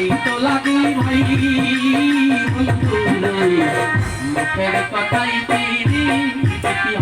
ভাই তো লাগে ভাই বন্ধু নাই মুখের কথাই তিনি দেখি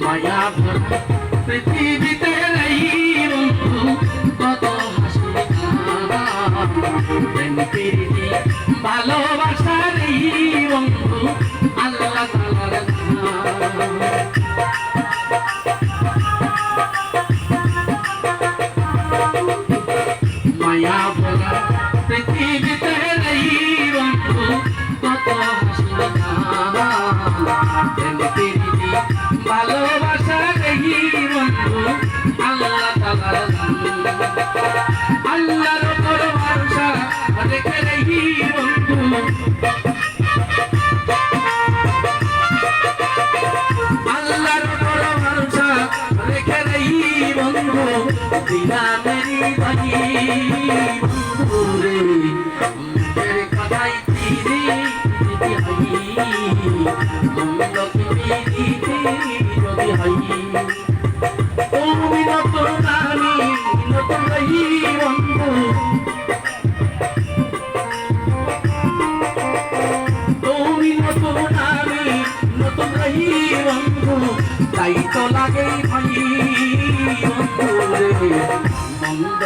ভরা পৃথিবীতে মায়া ভরা পৃথিবীতে বন্ধু, কত হাসি প্রেম, প্রীতি, ভালোবাসা নেই বন্ধু, আল্লাহ তাআলার নাম। আল্লাহর উপর ভরসা রেখে নেই বন্ধু। দিনা মেরি ভাই বন্ধু তাই তো লাগে ভাই মন্দ